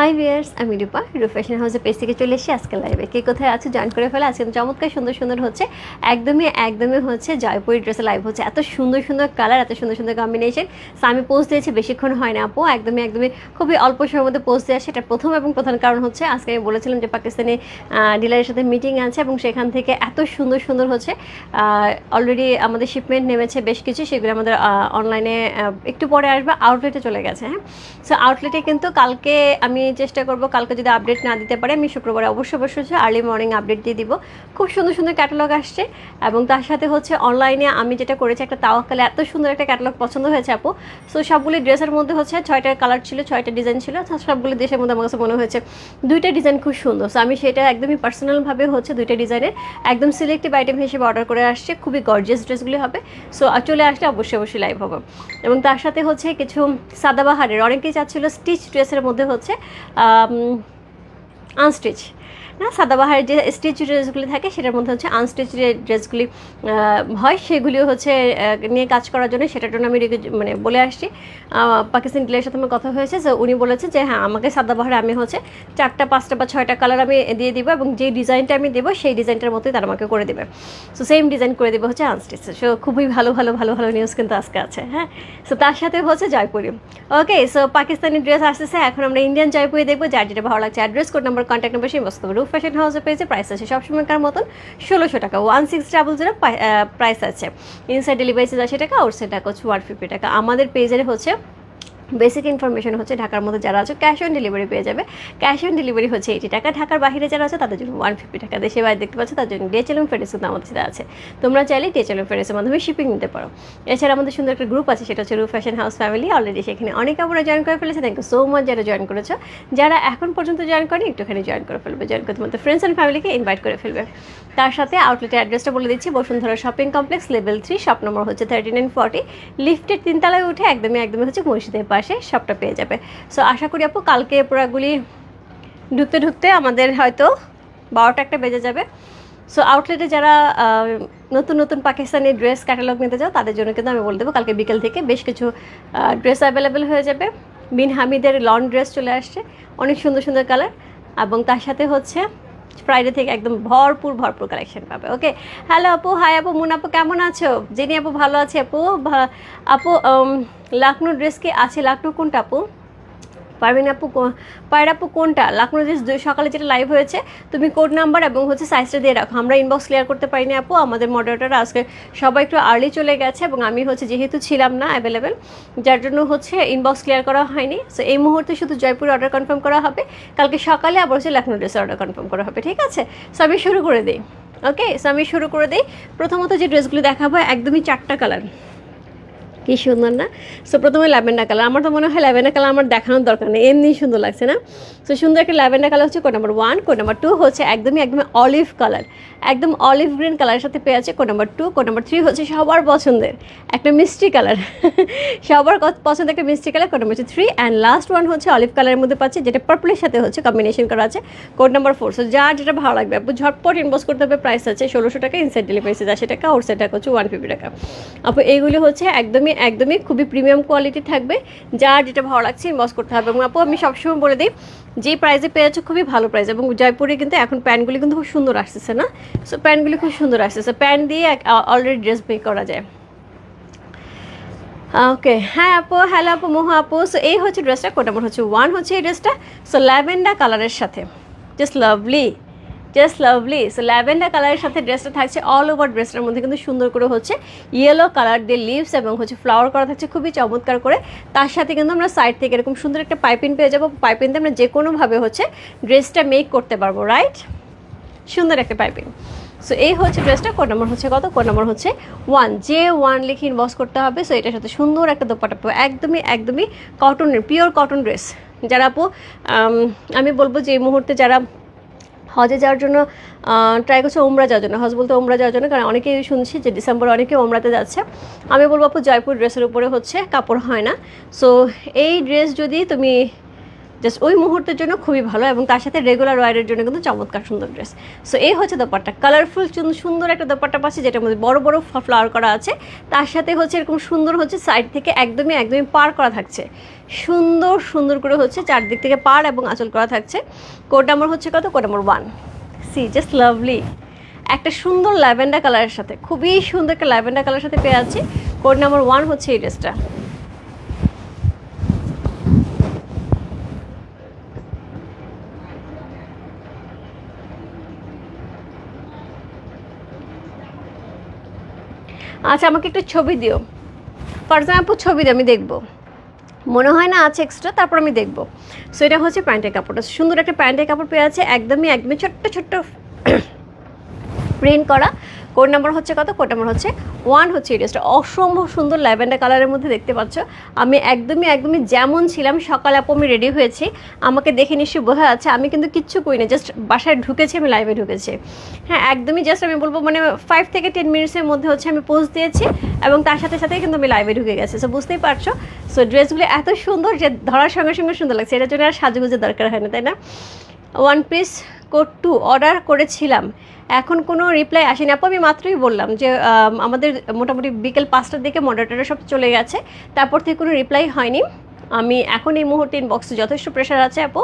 High viewers আমি রূপা রূপ fashion হাউসের পেজ থেকে চলে এসেছি আজকে লাইভে কে কোথায় আছে জয়েন করে ফেলে। আজকে চমৎকার সুন্দর সুন্দর হচ্ছে, একদমই একদমই হচ্ছে জয়পুরি ড্রেসে লাইভ হচ্ছে। এত সুন্দর সুন্দর কালার এত সুন্দর সুন্দর কম্বিনেশন আমি পোস্ট দিয়েছি, বেশিক্ষণ হয় না আপু। একদমই একদমই খুবই অল্প সময়ের মধ্যে পোস্ট দেওয়া। সেটা প্রথম এবং প্রধান কারণ হচ্ছে, আজকে আমি বলেছিলাম যে পাকিস্তানি ডিলারের সাথে মিটিং আছে এবং সেখান থেকে এত সুন্দর সুন্দর হচ্ছে অলরেডি আমাদের শিপমেন্ট নেমেছে বেশ কিছু। সেগুলো আমাদের অনলাইনে একটু পরে আসবে। আউটলেটে চলে গেছে হ্যাঁ। সো আউটলেটে কিন্তু কালকে আমি চেষ্টা করব কালকে যদি আপডেট না দিতে পারে, আমি শুক্রবারে অবশ্যই অবশ্যই আর্লি মর্নিং আপডেট দিয়ে দিব। খুব সুন্দর সুন্দর ক্যাটালগ আসছে এবং তার সাথে হচ্ছে অনলাইনে আমি যেটা করেছি, একটা তাওয়াক্কালে এত সুন্দর একটা ক্যাটালগ পছন্দ হয়েছে আপু। সো সবগুলি ড্রেসের মধ্যে হচ্ছে ছয়টা কালার ছিল, ছয়টা ডিজাইন ছিল সবগুলি দেশের মধ্যে আমার কাছে মনে হয়েছে দুইটা ডিজাইন খুব সুন্দর। সো আমি সেটা একদমই পার্সোনালভাবে হচ্ছে দুইটা ডিজাইনের একদম সিলেক্টিভ আইটেম হিসেবে অর্ডার করে আসছে, খুবই গর্জিয়াস ড্রেসগুলি হবে। সো চলে আসলে অবশ্যই অবশ্যই লাইভ হবে। এবং তার সাথে হচ্ছে কিছু সাদাবাহারের, অনেকেই চাচ্ছিল স্টিচ ড্রেসের মধ্যে হচ্ছে আনস্টিচ না, সাদাবাহারের যে স্টিচ ড্রেসগুলি থাকে, সেটার মধ্যে হচ্ছে আনস্টিচ ড্রেসগুলি হয়। সেগুলিও হচ্ছে নিয়ে কাজ করার জন্য সেটার জন্য আমি মানে বলে আসছি। পাকিস্তান ডিলের সাথে আমার কথা হয়েছে, যে উনি বলেছে যে হ্যাঁ আমাকে সাদাবাহারে আমি হচ্ছে চারটা, পাঁচটা বা ছয়টা কালার আমি দিয়ে দিব এবং যে ডিজাইনটা আমি দেবো, সেই ডিজাইনটার মতোই তারা আমাকে করে দেবে। সো সেম ডিজাইন করে দেবে হচ্ছে আনস্টিচ সো খুবই ভালো ভালো ভালো ভালো নিউজ কিন্তু আজকে আছে হ্যাঁ? সো তার সাথে হচ্ছে Jaipuri. Okay so Pakistani dress আসতেছে। এখন আমরা ইন্ডিয়ান জয়পুরি দেখব, যার যেটা ভালো লাগছে। Address code number contact number সেই বস্তু রূপ ফ্যাশন হাউসে পেয়েছে প্রাইস আছে সবসময়কার মতন ষোলোশো টাকা। One six double zero price আছে। ইনসাইড ডেলিভারি চার্জ আশি টাকা আউটসাইড টাকা হচ্ছে ওয়ান ফিফটি টাকা। আমাদের পেজের হচ্ছে বেসিক ইনফরমেশন হচ্ছে ঢাকার মধ্যে যারা আছে, ক্যাশ অন ডেলিভারি পেয়ে যাবে। ক্যাশ অন ডেলিভারি হচ্ছে এইটি টাকা। ঢাকার বাইরে যারা আছে, তাদের জন্য ওয়ান ফিফটি টাকা। দেশে বাইরে দেখতে পাচ্ছে, তার জন্য ডিএচএল এবং ফেরেস কিন্তু আমাদের সাথে আছে। তোমরা চাইলে ডিএচএল এবং ফেরেসের মাধ্যমে শিপিং নিতে পারো। এছাড়া আমাদের সুন্দর একটা গ্রুপ আছে, সেটা হচ্ছে রু ফ্যাশন হাউস ফ্যামিলি অলরেডি সেখানে অনেক আমরা জয়েন করে ফেলেছে। থ্যাংক ইউ সো মাচ যারা জয়েন করেছ। যারা এখন পর্যন্ত জয়েন করেনি, একটুখানি জয়েন করে ফেলবে। জয়েন করে তোমাদের ফ্রেন্ডস অ্যান্ড ফ্যামিলিকে ইনভাইট করে ফেলবে। তার সাথে আউটলেটের অ্যাড্রেসটা বলে দিচ্ছি। Bashundhara shopping complex level three shop number হচ্ছে থার্টি নাইন ফর্টি লিফটের তিনতলায় উঠে একদমই একদমই হচ্ছে মসজিদের পাশে সবটা পেয়ে যাবে। সো আশা করি আপু, কালকে পুরাগুলি ঢুকতে ঢুকতে আমাদের হয়তো বারোটা একটা বেজে যাবে। সো আউটলেটে যারা নতুন নতুন পাকিস্তানি ড্রেস ক্যাটালগ নিতে যাও তাদের জন্য কিন্তু আমি বলে দেবো, কালকে বিকেল থেকে বেশ কিছু ড্রেস অ্যাভেলেবেল হয়ে যাবে। বিন হামিদের লন ড্রেস চলে আসছে, অনেক সুন্দর সুন্দর কালার এবং তার সাথে হচ্ছে ফ্রাইডে থেকে একদম ভরপুর ভরপুর কালেকশন পাবে ওকে হ্যালো আপু হাই আপু, মুন আপু, কেমন আছো? জেনি আপু ভালো আছে, আপু আপু লাকনো ড্রেস কি আছে? লাকনো কোনটা আপু? পারভিন আপু পায়ের আপু কোনটা ড্রেস দুই সকালে যেটা লাইভ হয়েছে, তুমি কোড নাম্বার এবং হচ্ছে সাইজটা দিয়ে রাখো। আমরা ইনবক্স ক্লিয়ার করতে পারিনি আপু, আমাদের মডারেটার আজকে সবাই একটু আর্লি চলে গেছে এবং আমি হচ্ছে যেহেতু ছিলাম না অ্যাভেলেবেল যার জন্য হচ্ছে ইনবক্স ক্লিয়ার করা হয়নি। সো এই মুহূর্তে শুধু জয়পুর অর্ডার কনফার্ম করা হবে। কালকে সকালে আবার হচ্ছে লাকনো ড্রেস অর্ডার কনফার্ম করা হবে, ঠিক আছে? সো আমি শুরু করে দিই ওকে সো আমি শুরু করে দিই। প্রথমত যে ড্রেসগুলো দেখাবো, একদমই চারটা কালার কি সুন্দর না? সো প্রথমে ল্যাভেন্ডার কালার। আমার তো মনে হয় ল্যাভেন্ডার কালার আমার দেখানোর দরকার নেই। এমনি সুন্দর লাগছে না? সো সুন্দর একটা ল্যাভেন্ডার কালার হচ্ছে code number one code number two হচ্ছে একদমই একদমই অলিভ কালার একদম অলিভ গ্রিন কালারের সাথে পেয়ে আছে code number two code number three হচ্ছে সবার পছন্দের। একটা মিষ্টি কালার সবার পছন্দের একটা মিষ্টি কালার কোড নাম্বার হচ্ছে থ্রি অ্যান্ড লাস্ট ওয়ান হচ্ছে অলিভ কালারের মধ্যে পাচ্ছে, যেটা পার্পলের সাথে হচ্ছে কম্বিনেশন করা আছে কোড নাম্বার ফোর সো যার যেটা ভালো লাগবে, আপু ঝটপট ইনভেস্ট করতে হবে প্রাইস আছে ষোলোশো টাকা ইনসাইড ডেলিভারি চার্জ আশি টাকা আউটসাইড টাকা হচ্ছে ওয়ান ফিফটি টাকা। আপু, এইগুলি হচ্ছে একদমই একদমই খুবই প্রিমিয়াম কোয়ালিটি থাকবে। যার যেটা ভালো লাগছে ইনভেস্ট করতে হবে। এবং আপু, আমি সবসময় বলে দিই, যে প্রাইজে পেয়েছ খুবই ভালো প্রাইস এবং জয়পুরে কিন্তু এখন প্যান্টগুলি কিন্তু খুব সুন্দর আসতেছে না? সো প্যান্টগুলি খুব সুন্দর আসতেছে। প্যান্ট দিয়ে অলরেডি ড্রেস মেক করা যায়। ওকে হ্যাঁ আপু হ্যালো আপু, মোহ আপু। সো এই হচ্ছে ড্রেসটা কোড নাম্বার হচ্ছে ওয়ান হচ্ছে এই ড্রেসটা সো ল্যাভেন্ডার কালারের সাথে। Just lovely just lovely so lavender কালারের সাথে ড্রেসটা থাকছে অল ওভার ড্রেসটার মধ্যে, কিন্তু সুন্দর করে হচ্ছে ইয়েলো কালার দিয়ে লিভস এবং হচ্ছে ফ্লাওয়ার করা থাকছে খুবই চমৎকার করে। তার সাথে কিন্তু আমরা সাইড থেকে এরকম সুন্দর একটা পাইপিন পেয়ে যাব। পাইপিং দিয়ে আমরা যে কোনোভাবে হচ্ছে ড্রেসটা মেক করতে পারব রাইট সুন্দর একটা পাইপিং সো এই হচ্ছে ড্রেসটা কোড নম্বর হচ্ছে কত? কোড নম্বর হচ্ছে ওয়ান যে ওয়ান লিখে ইনবক্স করতে হবে। সো এটার সাথে সুন্দর একটা দোপাটা পাবো। একদমই একদমই কটনের পিওর কটন ড্রেস যারা আপু আমি বলব যে এই মুহূর্তে যারা হজে যাওয়ার জন্য ট্রাই করছে ওমরা যাওয়ার জন্য, হজ বলতে ওমরা যাওয়ার জন্য, কারণ অনেকেই শুনছি যে ডিসেম্বর অনেকে ওমরাতে যাচ্ছে। আমি বলব আপু, জয়পুর ড্রেসের উপরে হচ্ছে কাপড় হয় না। সো এই ড্রেস যদি তুমি জাস্ট ওই মুহূর্তের জন্য খুবই ভালো এবং তার সাথে রেগুলার ওয়ারের জন্য কিন্তু চমৎকার সুন্দর ড্রেস সো এই হচ্ছে দোপাট্টা। কালারফুল সুন্দর একটা দোপাট্টা পাচ্ছি যেটার মধ্যে বড় বড় ফ্লাওয়ার করা আছে। তার সাথে হচ্ছে এরকম সুন্দর হচ্ছে সাইড থেকে একদমই একদমই পার করা থাকছে। সুন্দর সুন্দর করে হচ্ছে চারদিক থেকে পার এবং আঁচল করা থাকছে। কোড নাম্বার হচ্ছে কত? Code number one C just lovely একটা সুন্দর ল্যাভেন্ডার কালারের সাথে, খুবই সুন্দর একটা ল্যাভেন্ডার কালারের সাথে পেয়ে আছি কোড নাম্বার ওয়ান হচ্ছে এই ড্রেসটা আচ্ছা আমাকে একটা ছবি দিও। ফারজান আপু ছবি দিও আমি দেখব। মনে হয় না আছে এক্সট্রা তারপর আমি দেখব। সো এটা হচ্ছে প্যান্টের কাপড়টা। সুন্দর একটা প্যান্টের কাপড় পেয়ে আছে, একদমই একদমই ছোট্ট ছোট্ট প্রিন্ট করা। কোড নাম্বার হচ্ছে কত? কোড নাম্বার হচ্ছে ওয়ান হচ্ছে এই ড্রেসটা। অসম্ভব সুন্দর ল্যাভেন্ডার কালারের মধ্যে দেখতে পাচ্ছ। আমি একদমই একদমই যেমন ছিলাম, সকালে আপু, আমি রেডি হয়েছি। আমাকে দেখে নিশ্চয়ই বোঝা যাচ্ছে, আমি কিন্তু কিচ্ছু করি না জাস্ট বাসায় ঢুকেছি, আমি লাইভে ঢুকেছি। হ্যাঁ একদমই জাস্ট আমি বলব মানে ফাইভ থেকে টেন মিনিটসের মধ্যে হচ্ছে আমি পোস্ট দিয়েছি এবং তার সাথে সাথে কিন্তু আমি লাইভে ঢুকে গেছি। সো বুঝতেই পারছ? সো ড্রেসগুলো এত সুন্দর যে ধরার সঙ্গে সঙ্গে সুন্দর লাগছে। এটার জন্য আর সাজুগুজের দরকার হয় না, তাই না? One piece code two order করেছিলাম। এখন কোনো রিপ্লাই আসেনি। আপু, আমি মাত্রই বললাম যে আমাদের মোটামুটি বিকেল পাঁচটার দিকে মডারেটাররা সব চলে গেছে। তারপর থেকে কোনো রিপ্লাই হয়নি। আমি এখন এই মুহূর্তে ইনবক্সে যথেষ্ট প্রেশার আছে, আপু।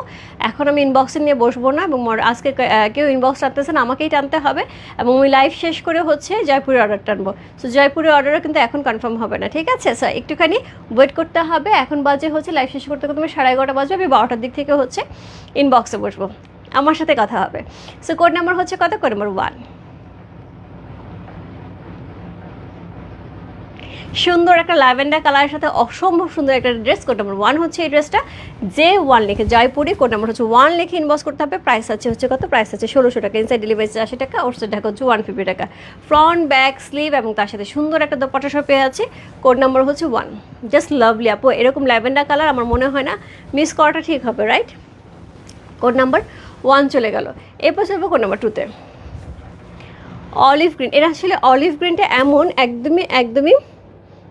এখন আমি ইনবক্সে নিয়ে বসবো না এবং আজকে কেউ ইনবক্স টানতেছে না, আমাকেই টানতে হবে। এবং ওই লাইভ শেষ করে হচ্ছে জয়পুরের অর্ডার টানবো। সো জয়পুরের অর্ডারও কিন্তু এখন কনফার্ম হবে না, ঠিক আছে? স্যার একটুখানি ওয়েট করতে হবে। এখন বাজে হচ্ছে লাইভ শেষ করতে করতে সাড়ে এগারোটা বাজবে। আমি বারোটার দিক থেকে হচ্ছে ইনবক্সে বসবো। আমার সাথে কথা হবে। সো কোড নাম্বার হচ্ছে কত? কোড নাম্বার ওয়ান সুন্দর একটা ল্যাভেন্ডার কালারের সাথে অসম্ভব সুন্দর একটা ড্রেস কোড নাম্বার ওয়ান হচ্ছে এই ড্রেসটা যে ওয়ান লিখে জয়পুরি কোড নাম্বার হচ্ছে ওয়ান লিখে ইনবক্স করতে হবে। প্রাইস আছে হচ্ছে কত? প্রাইস আছে ষোলোশো টাকা ইনসাইড ডেলিভারি আশি টাকা ওর ঢাকা হচ্ছে ওয়ান ফিফটি টাকা। ফ্রন্ট ব্যাক স্লিভ এবং তার সাথে সুন্দর একটা দোপাটা সব পেয়ে আছে কোড নাম্বার হচ্ছে ওয়ান জাস্ট লাভলি আপু। এরকম ল্যাভেন্ডার কালার আমার মনে হয় না মিস করাটা ঠিক হবে রাইট কোড নাম্বার ওয়ান চলে গেল। এরপর চলবো কোন নাম্বার টুতে অলিভ গ্রিন এটা আসলে অলিভ গ্রিনটা এমন, একদমই একদমই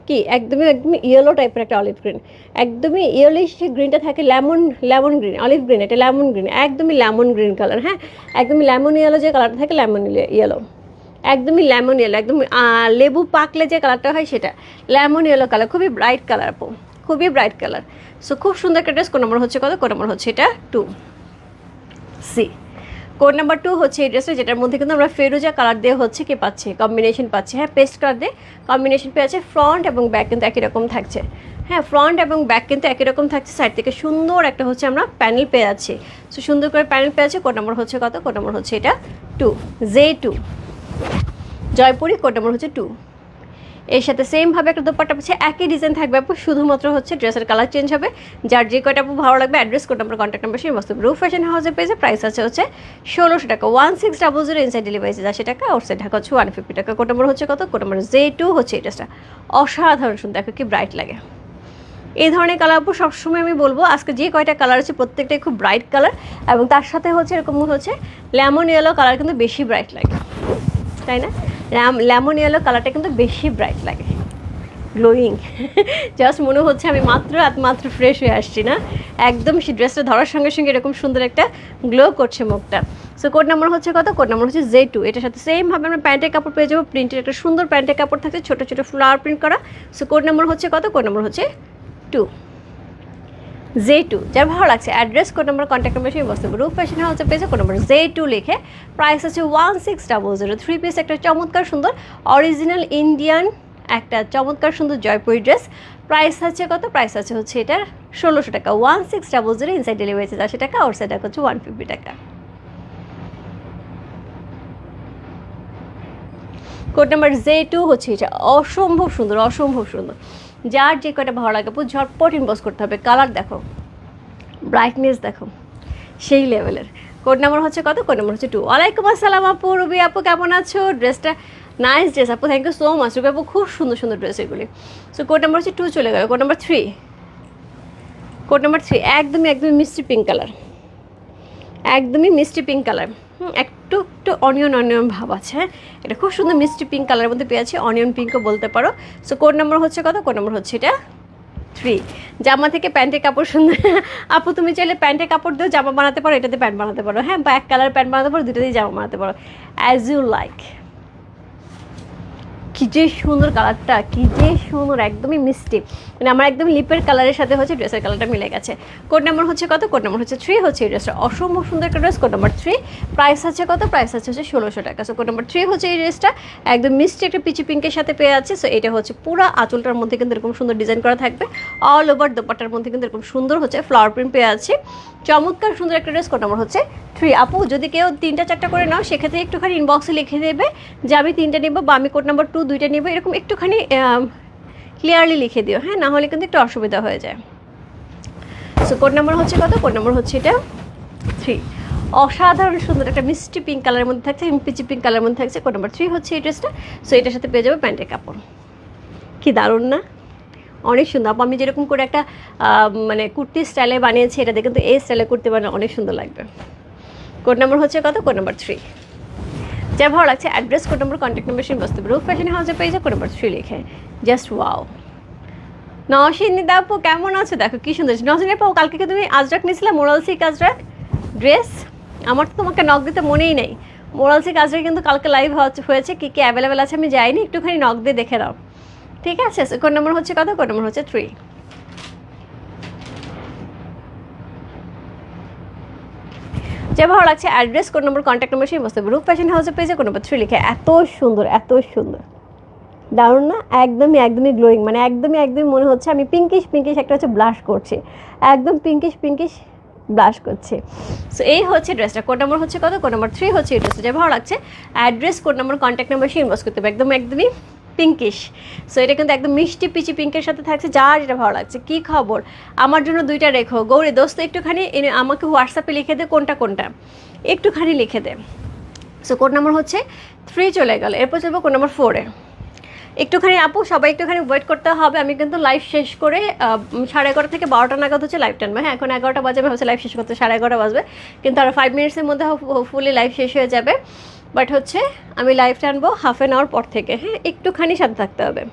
কি, একদমই একদমই ইয়েলো টাইপের একটা অলিভ গ্রিন একদমই ইয়েলিশ যে গ্রিনটা থাকে lemon lemon green olive green এটা লেমন গ্রিন একদমই লেমন গ্রিন কালার হ্যাঁ? একদমই লেমন ইয়েলো যে কালারটা থাকে লেমন ইয়েলো একদমই লেমন ইয়েলো একদম লেবু পাকলে যে কালারটা হয় সেটা। লেমন ইয়েলো কালার খুবই ব্রাইট কালার খুবই ব্রাইট কালার সো খুব সুন্দর একটা ড্রেস কোন নম্বর হচ্ছে কত? কোন নম্বর হচ্ছে এটা? Two C. Code number two হচ্ছে এই ড্রেসটা, যেটার মধ্যে কিন্তু আমরা ফেরোজা কালার দিয়ে হচ্ছে কি পাচ্ছি কম্বিনেশন পাচ্ছি। হ্যাঁ পেস্ট কালার দিয়ে কম্বিনেশন পেয়ে আছে ফ্রন্ট এবং ব্যাক কিন্তু একই রকম থাকছে। হ্যাঁ ফ্রন্ট এবং ব্যাক কিন্তু একই রকম থাকছে। সাইড থেকে সুন্দর একটা হচ্ছে আমরা প্যানেল পেয়ে আছি। সো সুন্দর করে প্যানেল পেয়ে আছে। কোড নাম্বার হচ্ছে কত? কোড নাম্বার হচ্ছে এটা two J two Jaipuri code number হচ্ছে টু এর সাথে সেমভাবে একটা দোপাট্টা পাচ্ছে একই ডিজাইন থাকবে আপু, শুধুমাত্র হচ্ছে ড্রেসের কালার চেঞ্জ হবে। যার যে কয়টা আপু ভালো লাগবে address code number contact number সেই বস্তু রুফ ফ্যাশন হাউসের পেজে প্রাইস আছে হচ্ছে ষোলোশো টাকা। One six double zero inside delivery আশি টাকা ওর সাইড ঢাকা হচ্ছে ওয়ান ফিফটি টাকা। কোড নাম্বার হচ্ছে কত? কোড নাম্বার জে টু হচ্ছে এই ড্রেসটা অসাধারণ সুন্দর দেখো কি ব্রাইট লাগে। এই ধরনের কালার আপু সবসময় আমি বলব, আজকে যে কয়টা কালার আছে প্রত্যেকটাই খুব ব্রাইট কালার এবং তার সাথে হচ্ছে এরকম হচ্ছে লেমন ইয়েলো কালার কিন্তু বেশি ব্রাইট লাগে। তাই না? লেমন ইয়েলো কালারটা কিন্তু বেশি ব্রাইট লাগে। গ্লোয়িং জাস্ট মনে হচ্ছে আমি মাত্র আজ মাত্র ফ্রেশ হয়ে আসছি না। একদম সেই ড্রেসটা ধরার সঙ্গে সঙ্গে এরকম সুন্দর একটা গ্লো করছে মুখটা। সো কোড নাম্বার হচ্ছে কত? কোড নাম্বার হচ্ছে জে টু এটার সাথে সেমভাবে আমরা প্যান্টের কাপড় পেয়ে যাব। প্রিন্টের একটা সুন্দর প্যান্টের কাপড় থাকছে, ছোটো ছোটো ফ্লাওয়ার প্রিন্ট করা। সো কোড নাম্বার হচ্ছে কত? কোড নাম্বার হচ্ছে টু জে টু যার ভালো লাগছে address code number contact number সেই বস্তু রূপ ফ্যাশন হাউসে পেয়েছে কোড নাম্বার জে টু লিখে প্রাইস আছে one six double zero three piece একটা চমৎকার সুন্দর অরিজিনাল ইন্ডিয়ান একটা চমৎকার সুন্দর জয়পুরি ড্রেস প্রাইস আছে কত? প্রাইস আছে হচ্ছে এটার ষোলোশো টাকা one six double zero inside delivery আছে আশি টাকা ওর সাইড হচ্ছে ওয়ান ফিফটি টাকা। কোড নাম্বার জে টু হচ্ছে এটা, অসম্ভব সুন্দর অসম্ভব সুন্দর। যার যে কয়টা ভালো লাগে ঝটপট ইনবক্স করতে হবে। কালার দেখো ব্রাইটনেস দেখো, সেই লেভেলের কোড নাম্বার হচ্ছে কত? কোড নাম্বার হচ্ছে টু ওয়ালাইকুম আসসালাম আপু, রুবি আপু, কেমন আছো? ড্রেসটা নাইস ড্রেস আপু thank you so much Ruby আপু, খুব সুন্দর সুন্দর ড্রেস এগুলি। সো কোড নাম্বার হচ্ছে টু চলে গেল। Code number three code number three একদমই একদমই মিষ্টি পিঙ্ক কালার একদমই মিষ্টি পিঙ্ক কালার একটু একটু অনিয়ন অনিয়ন ভাব আছে হ্যাঁ? এটা খুব সুন্দর মিষ্টি পিঙ্ক কালারের মধ্যে পেয়েছি অনিয়ন পিঙ্কও বলতে পারো। সো কোন নম্বর হচ্ছে কত? কোন নম্বর হচ্ছে এটা থ্রি জামা থেকে প্যান্টের কাপড় সুন্দর আপু, তুমি চাইলে প্যান্টের কাপড় দিয়েও জামা বানাতে পারো, এটাতে প্যান্ট বানাতে পারো হ্যাঁ? বা এক কালার প্যান্ট বানাতে পারো দুটোতেই জামা বানাতে পারো অ্যাজ ইউ লাইক কি যে সুন্দর কালারটা, কি যে সুন্দর, একদমই মিষ্টি। মানে আমার একদম লিপের কালারের সাথে হচ্ছে ড্রেসের কালারটা মিলে গেছে। কোড নাম্বার হচ্ছে কত? কোড নাম্বার হচ্ছে থ্রি হচ্ছে এই ড্রেসটা অসম্ভব সুন্দর একটা dress code number three price আছে কত? প্রাইস আছে হচ্ছে ষোলোশো টাকা। সো কোড নাম্বার থ্রি হচ্ছে এই ড্রেসটা একদম মিষ্টি একটা পিচি পিঙ্কের সাথে পেয়ে আছে সো এটা হচ্ছে পুরো আঁচলটার মধ্যে কিন্তু এরকম সুন্দর ডিজাইন করা থাকবে। অল ওভার দোপাটার মধ্যে কিন্তু এরকম সুন্দর হচ্ছে ফ্লাওয়ার প্রিন্ট পেয়ে আছে চমৎকার সুন্দর একটা ড্রেস কোড নাম্বার হচ্ছে থ্রি আপু, যদি কেউ তিনটা চারটা করে নাও, সেক্ষেত্রে একটুখানি ইনবক্সে লিখে দেবে যে আমি তিনটা নেব বা আমি কোড নাম্বার টু দুইটা নেব, এরকম একটুখানি ক্লিয়ারলি লিখে দিও হ্যাঁ? না হলে কিন্তু একটু অসুবিধা হয়ে যায়। সো কোড নাম্বার হচ্ছে কত? কোড নাম্বার হচ্ছে এটা থ্রি অসাধারণ সুন্দর একটা মিষ্টি পিঙ্ক কালারের মধ্যে থাকছে পিচি পিঙ্ক কালারের মধ্যে থাকছে। কোড নাম্বার থ্রি হচ্ছে এই ড্রেসটা সো এটার সাথে পেয়ে যাবে প্যান্টের কাপড়। কি দারুণ, না? অনেক সুন্দর। আপু, আমি যেরকম করে একটা মানে কুর্তি স্টাইলে বানিয়েছি, এটা দেখে কিন্তু এই স্টাইলে কুর্তি বানালে অনেক সুন্দর লাগবে। কোড নাম্বার হচ্ছে কত? কোড নাম্বার থ্রি যা ভালো লাগছে address code number contact number সেই বস্তু রূপ ফ্যাশন হাউসে পেয়ে যাও কোড নাম্বার থ্রি লিখে জাস্ট ওয়াও নসিনী দাপু, কেমন আছো? দেখো, কি সুন্দর নসিনী আপু কালকে কি তুমি আজরাক নিয়েছিলে? Moral sick Ajrak? ড্রেস আমার তো তোমাকে নক দিতে মনেই নেই। মোরাল সিক আজরাক কিন্তু কালকে লাইভ হয়েছে, কী কী অ্যাভেলেবেল আছে আমি যাইনি। একটুখানি নক দিয়ে দেখে দাও ঠিক আছে? কোন নম্বর হচ্ছে কত? কোন নম্বর হচ্ছে থ্রি যে ভালো লাগছে address code number contact number সেই বস্তু রূপ ফ্যাশন হাউসে পেয়েছে কোড নম্বর থ্রি লিখে। এত সুন্দর এত সুন্দর। দারুণ না? একদমই একদমই গ্লোয়িং মানে একদমই একদমই মনে হচ্ছে আমি পিঙ্কিশ পিঙ্কিশ একটা হচ্ছে ব্লাশ করছি। একদম পিঙ্কিশ পিঙ্কিশ ব্লাশ করছে। সো এই হচ্ছে ড্রেসটা কোড নম্বর হচ্ছে কত? কোড নম্বর থ্রি হচ্ছে এই ড্রেসটা যে ভালো লাগছে address code number contact number সে ইনবক্স করতে হবে। একদম, একদমই পিঙ্কিশ সো এটা কিন্তু একদম মিষ্টি, পিচি পিঙ্কের সাথে থাকছে, যার যেটা ভালো লাগছে। কী খবর? আমার জন্য দুইটা রেখো। গৌরী, দোস্ত, একটুখানি আমাকে হোয়াটসঅ্যাপে লিখে দে কোনটা কোনটা। একটুখানি লিখে দে। সো কোড নাম্বার হচ্ছে থ্রি চলে গেল। এরপর চলবো কোড নাম্বার ফোরে একটুখানি আপু, সবাই একটুখানি ওয়েট করতে হবে। আমি কিন্তু লাইভ শেষ করে সাড়ে এগারোটা থেকে বারোটা নাগাদ হচ্ছে লাইভ টানবে। হ্যাঁ এখন এগারোটা বাজে আমি ভাবছি লাইভ শেষ করতে সাড়ে এগারোটা বাজবে। কিন্তু আর ফাইভ মিনিটসের মধ্যে ফুলি লাইভ শেষ হয়ে যাবে। বাট হচ্ছে আমি লাইভ টানবো হাফ অ্যান আওয়ার পর থেকে। হ্যাঁ একটুখানি সাথে থাকতে হবে।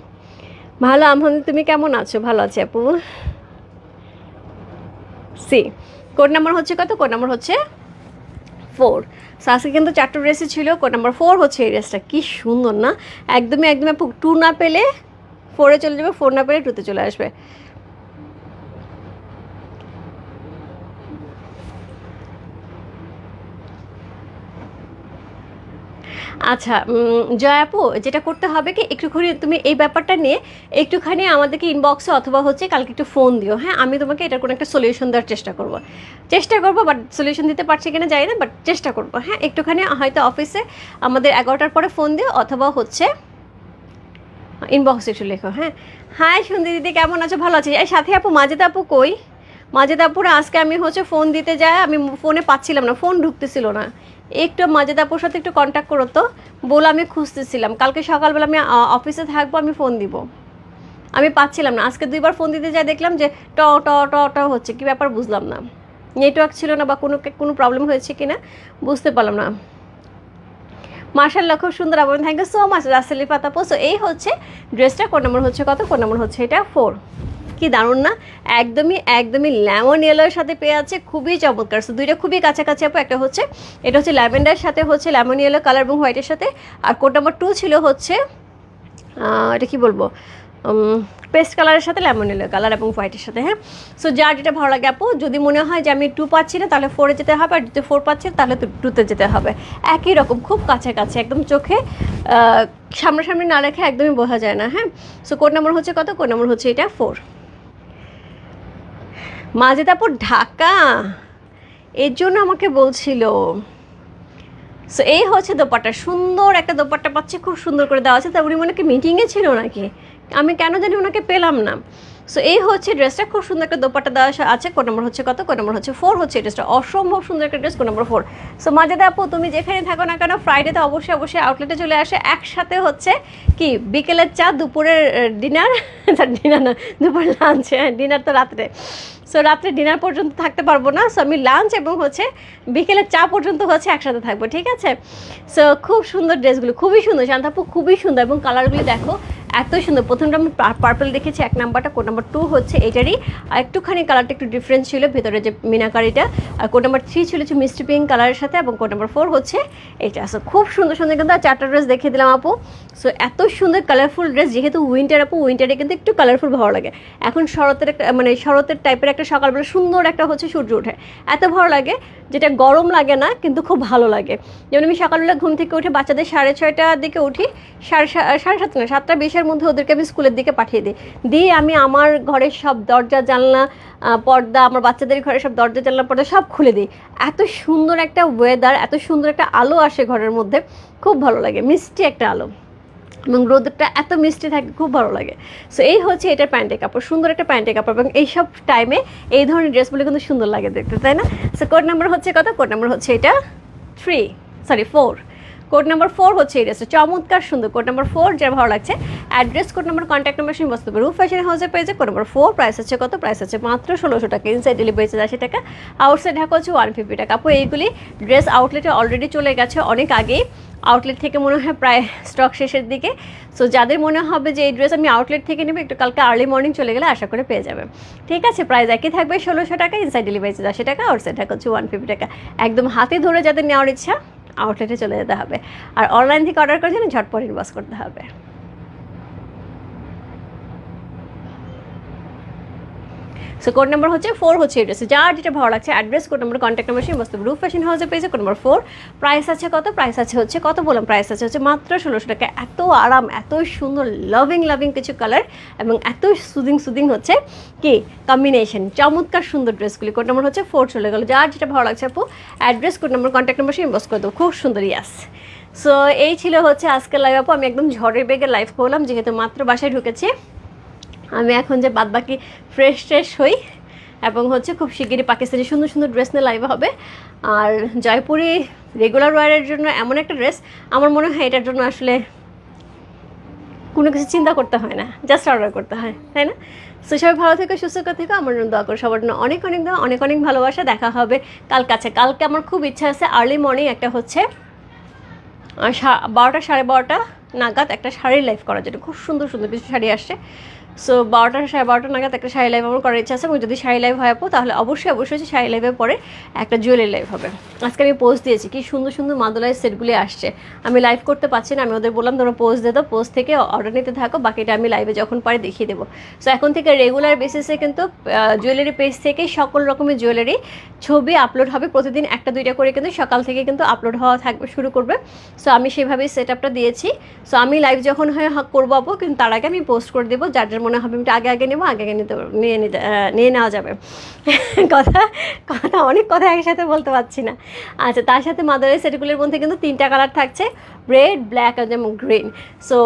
ভালো আলহামদুলিল্লাহ তুমি কেমন আছো? ভালো আছি আপু। সি কোড নাম্বার হচ্ছে কত? কোড নাম্বার হচ্ছে ফোর সো আজকে কিন্তু চারটে ড্রেসই ছিল। কোড নাম্বার ফোর হচ্ছে এই ড্রেসটা কি সুন্দর না? একদমই একদমই আপু টু না পেলে ফোরে চলে যাবে ফোর না পেলে টুতে চলে আসবে। আচ্ছা উম, জয়া আপু যেটা করতে হবে কি একটুখানি তুমি এই ব্যাপারটা নিয়ে একটুখানি আমাদেরকে ইনবক্সে অথবা হচ্ছে কালকে একটু ফোন দিও হ্যাঁ? আমি তোমাকে এটার কোনো একটা সলিউশন দেওয়ার চেষ্টা করব। চেষ্টা করব বাট সলিউশন দিতে পারছি কিনা জানি না বাট চেষ্টা করব হ্যাঁ? একটুখানি হয়তো অফিসে আমাদের এগারোটার পরে ফোন দিও অথবা হচ্ছে ইনবক্সে একটু লেখো হ্যাঁ? হাই সুন্দর দিদি কেমন আছো? ভালো আছি। এই সাথে আপু মাজেদা আপু কই? মাজেদা আপুর আজকে আমি হচ্ছে ফোন দিতে যাই আমি ফোনে পাচ্ছিলাম না ফোন ঢুকতেছিল না। একটু মাজেদা আপুর সাথে একটু কন্ট্যাক্ট করো তো। বলে আমি খুঁজতেছিলাম। কালকে সকালবেলা আমি অফিসে থাকব, আমি ফোন দিব। আমি পাচ্ছিলাম না। আজকে দুইবার ফোন দিতে যাই দেখলাম যে ট ট ট ট হচ্ছে। কি ব্যাপার বুঝলাম না। নেটওয়ার্ক ছিল না বা কোনো কোনো প্রবলেম হয়েছে কি না বুঝতে পারলাম না। মার্শাল্লাহ খুব সুন্দর আবার থ্যাংক ইউ সো মাচ রাসেলি পাতাপো সো এই হচ্ছে ড্রেসটা কোন নম্বর হচ্ছে, কত কোন নম্বর হচ্ছে? এটা ফোর কি দারুণ না? একদমই একদমই লেমন ইয়েলোর সাথে পেয়ে আছে, খুবই চমৎকার। সো দুইটা খুবই কাছাকাছি আপু, একটা হচ্ছে, এটা হচ্ছে ল্যাভেন্ডার সাথে হচ্ছে লেমন ইয়েলো কালার এবং হোয়াইটের সাথে। আর কোড নাম্বার টু ছিল হচ্ছে এটা কি বলব? পেস্ট কালারের সাথে লেমন ইয়েলো কালার এবং হোয়াইটের সাথে হ্যাঁ? সো যার যেটা ভালো লাগে আপু, যদি মনে হয় যে আমি টু পাচ্ছি না, তাহলে ফোরে যেতে হবে, আর যদি ফোর পাচ্ছি তাহলে টুতে যেতে হবে। একই রকম, খুব কাছাকাছি, একদম চোখে সামনাসামনি না রেখে একদমই বোঝা যায় না হ্যাঁ? সো কোড নাম্বার হচ্ছে কত? কোড নাম্বার হচ্ছে এটা ফোর মাজেদাপুর ঢাকা। এর জন্য আমাকে বলছিল সো এই হচ্ছে দোপাট্টা। সুন্দর একটা দোপাট্টা পাচ্ছে, খুব সুন্দর করে দেওয়া আছে। তা উনি মনে কি মিটিংয়ে ছিল নাকি? আমি কেন জানি ওনাকে পেলাম না। সো এই হচ্ছে ড্রেসটা। খুব সুন্দর একটা দোপাট্টা দেওয়া আছে। কোন নম্বর হচ্ছে কত? কোন নম্বর হচ্ছে ফোর। হচ্ছে ড্রেসটা। অসম্ভব সুন্দর একটা ড্রেস কোন নম্বর ফোর। সো মাজেদা আপু, তুমি যেখানে থাকো না কেন ফ্রাইডেতে অবশ্যই অবশ্যই আউটলেটে চলে আসে। একসাথে হচ্ছে কি, বিকেলের চা, দুপুরের ডিনার ডিনার না দুপুরের লাঞ্চ হ্যাঁ ডিনার তো রাত্রে। সো রাত্রে ডিনার পর্যন্ত থাকতে পারব না। সো আমি লাঞ্চ এবং হচ্ছে বিকেলের চা পর্যন্ত হচ্ছে একসাথে থাকব, ঠিক আছে? সো খুব সুন্দর ড্রেসগুলো, খুবই সুন্দর। শান্তাপু খুবই সুন্দর এবং কালারগুলি দেখো। এত সুন্দর। প্রথমটা আমি পার্পল দেখেছি, এক নাম্বারটা কোড নাম্বার টু হচ্ছে এটারই। একটুখানি কালারটা একটু ডিফারেন্স ছিল, ভেতরে যে মিনাকারিটা। আর কোড নাম্বার থ্রি ছিল হচ্ছে মিষ্টি পিঙ্ক কালারের সাথে, এবং কোড নাম্বার ফোর হচ্ছে এটা। সো খুব সুন্দর সুন্দর কিন্তু আর চারটা ড্রেস দেখিয়ে দিলাম আপু। সো এত সুন্দর কালারফুল ড্রেস যেহেতু উইন্টার আপু উইন্টারে কিন্তু একটু কালারফুল ভালো লাগে। এখন শরতের একটা মানে শরতের টাইপের একটা সকালবেলা সুন্দর একটা হচ্ছে সূর্য ওঠে। এত ভালো লাগে, যেটা গরম লাগে না, কিন্তু খুব ভালো লাগে। যেমন আমি সকালবেলা ঘুম থেকে উঠে বাচ্চাদের সাড়ে ছয়টার দিকে উঠি, সাড়ে সাড়ে সাতটা না, সাতটা বিশের মধ্যে ওদেরকে আমি স্কুলের দিকে পাঠিয়ে দিই। দিয়ে আমি আমার ঘরের সব দরজা, জানলা পর্দা, আমার বাচ্চাদের ঘরের সব দরজা, জানলা, পর্দা সব খুলে দিই। এত সুন্দর একটা ওয়েদার এত সুন্দর একটা আলো আসে ঘরের মধ্যে। খুব ভালো লাগে, মিষ্টি একটা আলো। এবং রোদটা এত মিষ্টি থাকে, খুব ভালো লাগে। সো এই হচ্ছে এটা প্যান্টের কাপড়, সুন্দর একটা প্যান্টের কাপড়। এবং এইসব টাইমে এই ধরনের ড্রেসগুলো কিন্তু সুন্দর লাগে দেখতে, তাই না? সো কোড নাম্বার হচ্ছে কত? কোড নাম্বার হচ্ছে এটা three sorry four code number four হচ্ছে এই ড্রেসটা। চমৎকার, সুন্দর কোড নাম্বার ফোর যেটা ভালো লাগছে। Address code number contact number সেই বস্তু রুফ ফ্যাশন হাউসে পেয়েছে কোড নাম্বার ফোর প্রাইস হচ্ছে কত? প্রাইস হচ্ছে মাত্র ষোলোশো টাকা। ইনসাইড ডেলিভারি চার্জ আশি টাকা। আউটসাইড ঢাকা হচ্ছে ওয়ান ফিফটি টাকা। আপু, এইগুলি ড্রেস আউটলেটে অলরেডি চলে গেছে অনেক আগেই। আউটলেট থেকে মনে হয় প্রায় স্টক শেষের দিকে। সো যাদের মনে হবে যে এই ড্রেস আমি আউটলেট থেকে নেব, একটু কালকে আর্লি মর্নিং চলে গেলে আশা করে পেয়ে যাবে। ঠিক আছে প্রাইস একই থাকবে ষোলোশো টাকা। ইনসাইড ডেলিভারি চার্জ আশি টাকা আউটসাইড ঢাকা হচ্ছে ওয়ান ফিফটি টাকা। একদম হাতে ধরে যাদের নেওয়ার ইচ্ছা আউটলেটে চলে যেতে হবে। আর অনলাইন থেকে অর্ডার করার জন্য ঝটপট ইনবক্স করতে হবে। সো কোড নাম্বার হচ্ছে ফোর হচ্ছে এড্রেস যার যেটা ভালো লাগছে address code number contact number সেই বস্তু রুফ ফ্যাশন হাউসে পেয়েছে। কোড নাম্বার ফোর প্রাইস আছে কত? প্রাইস আছে হচ্ছে, কত বললাম প্রাইস আছে? হচ্ছে মাত্র ষোলোশো টাকা। এত আরাম, এত সুন্দর লাভিং লাভিং কিছু কালার এবং এত সুদিং সুদিং হচ্ছে কি? কম্বিনেশন চমৎকার সুন্দর ড্রেসগুলি কোড নাম্বার হচ্ছে ফোর চলে গেলো। যার যেটা ভালো লাগছে, আপু address code number contact number সেই ইনবক্স করে দেবো খুব সুন্দর ইয়াস সো এই ছিল হচ্ছে আজকের লাইভ আপু। আমি একদম ঝড়ের বেগে লাইভ করলাম যেহেতু মাত্র বাসায় ঢুকেছি। আমি এখন যে বাদবাকি ফ্রেশ ট্রেশ হই এবং হচ্ছে খুব শিগগিরই পাকিস্তানি সুন্দর সুন্দর ড্রেস নিয়ে লাইভ হবে। আর জয়পুরি রেগুলার ওয়ারের জন্য এমন একটা ড্রেস আমার মনে হয় এটার জন্য আসলে কোনো কিছু চিন্তা করতে হয় না জাস্ট অর্ডার করতে হয়, তাই না? সো সবাই ভালো থেকো, সুস্থ থেকো, আমার জন্য দোয়া করো, সবার জন্য অনেক অনেক দোয়া, অনেক অনেক ভালোবাসা, দেখা হবে কাল কাছে। কালকে আমার খুব ইচ্ছা আছে আর্লি মর্নিং একটা হচ্ছে বারোটা সাড়ে বারোটা নাগাদ একটা শাড়ির লাইভ করার জন্য। খুব সুন্দর সুন্দর কিছু শাড়ি আসছে। সো বারোটা সাড়ে বারোটা নাগাদ একটা শাড়ি লাইভ আমার করার ইচ্ছা আছে, এবং যদি শাড়ি লাইভ হয় আপু, তাহলে অবশ্যই অবশ্যই শাড়ি লাইভের পরে একটা জুয়েলারি লাইভ হবে। আজকে আমি পোস্ট দিয়েছি, কি সুন্দর সুন্দর মাদুলাই সেটগুলি আসছে। আমি লাইভ করতে পারছি না, আমি ওদের বললাম, তোমরা পোস্ট দিয়ে দাও পোস্ট থেকে অর্ডার নিতে থাকো, বাকিটা আমি লাইভে যখন পারি দেখিয়ে দেবো। সো এখন থেকে রেগুলার বেসিসে কিন্তু জুয়েলারি পেজ থেকে সকল রকমের জুয়েলারি ছবি আপলোড হবে। প্রতিদিন একটা, দুইটা করে কিন্তু সকাল থেকে কিন্তু আপলোড হওয়া থাকবে, শুরু করবে। সো আমি সেভাবেই সেট আপটা দিয়েছি। সো আমি লাইভ যখন হয় করব কিন্তু তার আগে আমি পোস্ট করে দেবো, যার যার মনে হবে আমি আগে আগে নেব, আগে আগে নিতে নিয়ে নিতে নিয়ে নেওয়া যাবে। কথা কথা, অনেক কথা একসাথে বলতে পারছি না। আচ্ছা তার সাথে মাদারের সেটগুলির মধ্যে কিন্তু তিনটা কালার থাকছে, রেড, ব্ল্যাক এবং গ্রিন। সো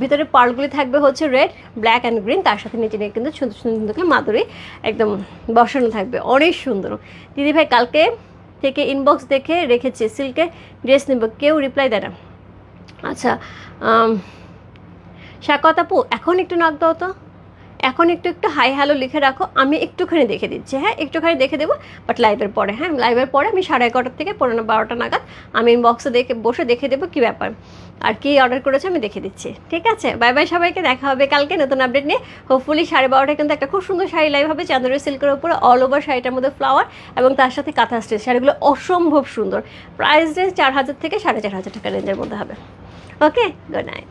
ভিতরে পার্লগুলি থাকবে হচ্ছে রেড, ব্ল্যাক অ্যান্ড গ্রিন, তার সাথে নিচে নিয়ে কিন্তু সুন্দর সুন্দর সুন্দর করে মাদুরি একদম বসানো থাকবে। অনেক সুন্দর। দিদি ভাই, কালকে থেকে ইনবক্স দেখে রেখেছি সিল্কে ড্রেস নেব, কেউ রিপ্লাই দেয় না। আচ্ছা শাকত আপু, এখন একটু নাক দাও তো। এখন একটু একটু হাই হ্যালো লিখে রাখো, আমি একটুখানি দেখে দিচ্ছি হ্যাঁ? একটুখানি দেখে দেবো বাট লাইভের পরে হ্যাঁ? লাইভের পরে আমি সাড়ে এগারোটার থেকে পনেরো বারোটা নাগাদ আমি বক্সে দেখে, বসে দেখে দেবো কী ব্যাপার। আর কি অর্ডার করেছে আমি দেখে দিচ্ছি, ঠিক আছে? বাই বাই সবাইকে, দেখা হবে কালকে নতুন আপডেট নিয়ে। হোপফুলি সাড়ে বারোটায় কিন্তু একটা খুব সুন্দর শাড়ি লাইভ হবে চাঁদুরি সিল্কের উপরে অল ওভার শাড়িটার মধ্যে ফ্লাওয়ার এবং তার সাথে কাঁথা স্টেজ শাড়িগুলো অসম্ভব সুন্দর। প্রাইস রেঞ্জ চার হাজার থেকে সাড়ে চার হাজার টাকা রেঞ্জের মধ্যে হবে। Okay good night